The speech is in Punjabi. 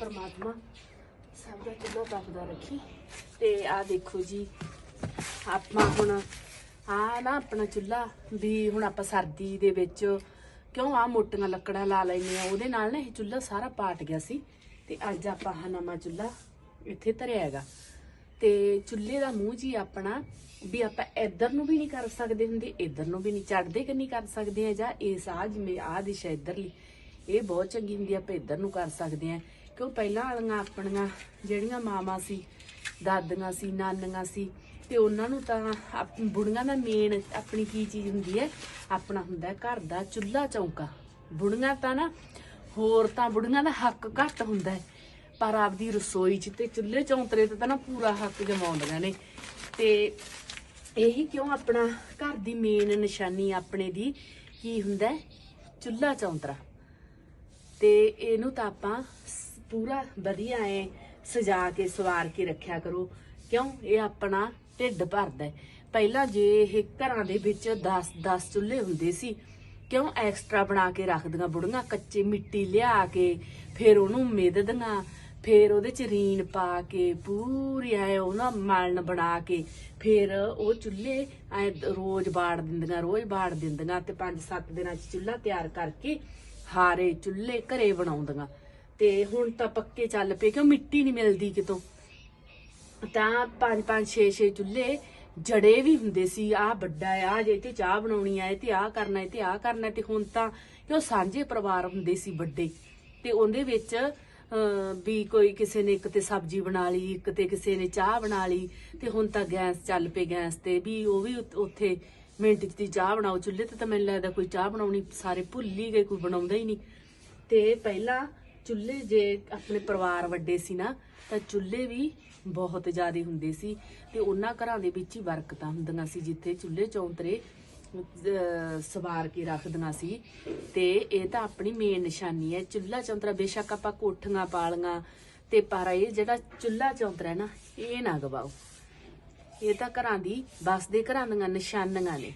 ਪਰਮਾਤਮਾ ਸਭ ਦਾ ਚੁੱਲ੍ਹਾ ਪੱਕਦਾ ਰੱਖੀ। ਤੇ ਆ ਦੇਖੋ ਜੀ, ਆਪਾਂ ਹੁਣ, ਆ ਨਾ ਆਪਣਾ ਚੁੱਲ੍ਹਾ ਵੀ ਹੁਣ ਆਪਾਂ ਸਰਦੀ ਦੇ ਵਿੱਚ ਕਿਉਂ ਆ ਮੋਟੀਆਂ ਲੱਕੜਾਂ ਲਾ ਲੈਨੇ ਆ ਉਹਦੇ ਨਾਲ ਨਾ ਇਹ ਚੁੱਲ੍ਹਾ ਸਾਰਾ ਪਾਟ ਗਿਆ ਸੀ। ਤੇ ਅੱਜ ਆਪਾਂ ਆਹ ਨਵਾਂ ਚੁੱਲ੍ਹਾ ਇੱਥੇ ਧਰਿਆ ਹੈਗਾ। ਤੇ ਚੁੱਲ੍ਹੇ ਦਾ ਮੂੰਹ ਜੀ ਆਪਣਾ ਵੀ ਆਪਾਂ ਇੱਧਰ ਨੂੰ ਵੀ ਨਹੀਂ ਕਰ ਸਕਦੇ ਹੁੰਦੇ, ਇੱਧਰ ਨੂੰ ਵੀ ਨਹੀਂ ਚੜਦੇ ਕਿ ਨਹੀਂ ਕਰ ਸਕਦੇ ਆ, ਜਾਂ ਇਸ ਆ ਜਿਵੇਂ ਆ ਦਿਸ਼ਾ ਇੱਧਰਲੀ। ਇਹ ਬਹੁਤ ਚੰਗੀ ਹੁੰਦੀ ਆ, ਆਪਾਂ ਇੱਧਰ ਨੂੰ ਕਰ ਸਕਦੇ ਆ। ਕਿਉਂ ਪਹਿਲਾਂ ਵਾਲੀਆਂ ਆਪਣੀਆਂ ਜਿਹੜੀਆਂ ਮਾਵਾਂ ਸੀ, ਦਾਦੀਆਂ ਸੀ, ਨਾਨੀਆਂ ਸੀ, ਤੇ ਉਹਨਾਂ ਨੂੰ ਤਾਂ ਆਪ- ਬੁੜੀਆਂ ਦਾ ਮੇਨ ਆਪਣੀ ਕੀ ਚੀਜ਼ ਹੁੰਦੀ ਹੈ? ਆਪਣਾ ਹੁੰਦਾ ਘਰ ਦਾ ਚੁੱਲ੍ਹਾ ਚੌਂਕਾ। ਬੁੜੀਆਂ ਤਾਂ ਨਾ, ਹੋਰ ਤਾਂ ਬੁੜੀਆਂ ਦਾ ਹੱਕ ਘੱਟ ਹੁੰਦਾ ਹੈ। ਪਰ ਆਪਦੀ ਰਸੋਈ 'ਚ ਤੇ ਚੁੱਲ੍ਹੇ ਚੌਂਤਰੇ ਤੇ ਤਾਂ ਨਾ ਪੂਰਾ ਹੱਕ ਜਮਾਉਂਦੀਆਂ ਨੇ। ਤੇ ਇਹੀ ਕਿਉਂ ਆਪਣਾ ਘਰ ਦੀ ਮੇਨ ਨਿਸ਼ਾਨੀ ਆਪਣੇ ਦੀ ਕੀ ਹੁੰਦਾ ਚੁੱਲ੍ਹਾ ਚੌਂਤਰਾ। ਤੇ ਇਹਨੂੰ ਤਾਂ ਆਪਾਂ ਪੂਰਾ ਵਧੀਆ ਐ ਸਜਾ ਕੇ, ਸਵਾਰ ਕੇ ਰੱਖਿਆ ਕਰੋ। ਕਿਉਂ? ਇਹ ਆਪਣਾ ਢਿੱਡ ਭਰਦਾ ਪਹਿਲਾਂ ਜੇ ਇਹ ਘਰਾਂ ਦੇ ਵਿੱਚ 10 10 ਚੁੱਲ੍ਹੇ ਹੁੰਦੇ ਸੀ, ਕਿਉਂ ਐਕਸਟਰਾ ਬਣਾ ਕੇ ਰੱਖਦੀਆਂ ਬੁੜੀਆਂ? ਕੱਚੇ ਮਿੱਟੀ ਲਿਆ ਕੇ, ਫਿਰ ਉਹਨੂੰ ਮਿੱਧਦੀਆਂ ਫਿਰ ਉਹਦੇ ਚ ਰੀਨ ਪਾ ਕੇ, ਪੂਰੀ ਐ ਉਹਨਾਂ ਮਲਣ ਬਣਾ ਕੇ, ਫਿਰ ਉਹ ਚੁੱਲ੍ਹੇ ਐ ਰੋਜ਼ ਬਾੜ ਦਿੰਦੀਆਂ, ਰੋਜ਼ ਬਾੜ ਦਿੰਦੀਆਂ ਤੇ 5-7 ਦਿਨਾਂ ਚ ਚੁੱਲ੍ਹਾ ਤਿਆਰ ਕਰਕੇ ਹਾਰੇ ਚੁੱਲ੍ਹੇ ਘਰੇ ਬਣਾਉਂਦੀਆਂ। ਤੇ ਹੁਣ ਤਾਂ ਪੱਕੇ ਚੱਲ ਪਏ ਕਿਉਂ ਮਿੱਟੀ ਨਹੀਂ ਮਿਲਦੀ ਕਿਤੋਂ? ਤਾਂ 5-5 6-6 ਚੁੱਲ੍ਹੇ ਜੜੇ ਵੀ ਹੁੰਦੇ ਸੀ। ਆਹ ਵੱਡਾ ਆ ਜੇ ਤੇ ਚਾਹ ਬਣਾਉਣੀ ਆ ਇਹ ਤੇ ਆਹ ਕਰਨਾ ਇਹ ਤੇ ਆਹ ਕਰਨਾ ਤੇ ਹੁਣ ਤਾਂ ਕਿਉਂ ਸਾਂਝੇ ਪਰਿਵਾਰ ਹੁੰਦੇ ਸੀ ਵੱਡੇ। ਤੇ ਉਹਦੇ ਵਿੱਚ ਅਹ, ਵੀ ਕੋਈ ਕਿਸੇ ਨੇ ਇੱਕ ਤੇ ਸਬਜ਼ੀ ਬਣਾ ਲਈ ਇੱਕ ਤੇ ਕਿਸੇ ਨੇ ਚਾਹ ਬਣਾ ਲਈ ਤੇ ਹੁਣ ਤਾਂ ਗੈਸ ਚੱਲ ਪਏ ਗੈਸ ਤੇ ਵੀ ਉਹ ਵੀ ਉੱਥੇ ਮਿੰਟ 'ਚ ਦੀ ਚਾਹ ਬਣਾਓ ਚੁੱਲ੍ਹੇ ਤੇ ਤਾਂ ਮੈਨੂੰ ਲੱਗਦਾ ਕੋਈ ਚਾਹ ਬਣਾਉਣੀ, ਸਾਰੇ ਭੁੱਲ ਹੀ ਗਏ, ਕੋਈ ਬਣਾਉਂਦਾ ਹੀ ਨਹੀਂ। ਤੇ ਪਹਿਲਾਂ ਚੁੱਲ੍ਹੇ ਜੇ ਆਪਣੇ ਪਰਿਵਾਰ ਵੱਡੇ ਸੀ ਨਾ, ਤਾਂ ਚੁੱਲ੍ਹੇ ਵੀ ਬਹੁਤ ਜ਼ਿਆਦਾ ਹੁੰਦੇ ਸੀ ਤੇ ਉਹਨਾਂ ਘਰਾਂ ਦੇ ਵਿੱਚ ਹੀ ਬਰਕਤਾਂ ਹੁੰਦੀਆਂ ਸੀ, ਜਿੱਥੇ ਚੁੱਲ੍ਹੇ ਚੌਂਤਰੇ ਸਵਾਰ ਕੇ ਰੱਖਦੀਆਂ ਸੀ। ਤੇ ਇਹ ਤਾਂ ਆਪਣੀ ਮੇਨ ਨਿਸ਼ਾਨੀ ਹੈ, ਚੁੱਲ੍ਹਾ ਚੌਂਤਰਾ ਬੇਸ਼ੱਕ ਆਪਾਂ ਕੋਠੀਆਂ ਪਾਲੀਆਂ ਤੇ ਪਰ ਇਹ ਜਿਹੜਾ ਚੁੱਲ੍ਹਾ ਚੌਂਤਰਾ ਹੈ ਨਾ, ਇਹ ਨਾ ਗਵਾਓ। ਇਹ ਤਾਂ ਘਰਾਂ ਦੀ ਬਸਦੇ ਘਰਾਂ ਦੀਆਂ ਨਿਸ਼ਾਨੀਆਂ ਨੇ।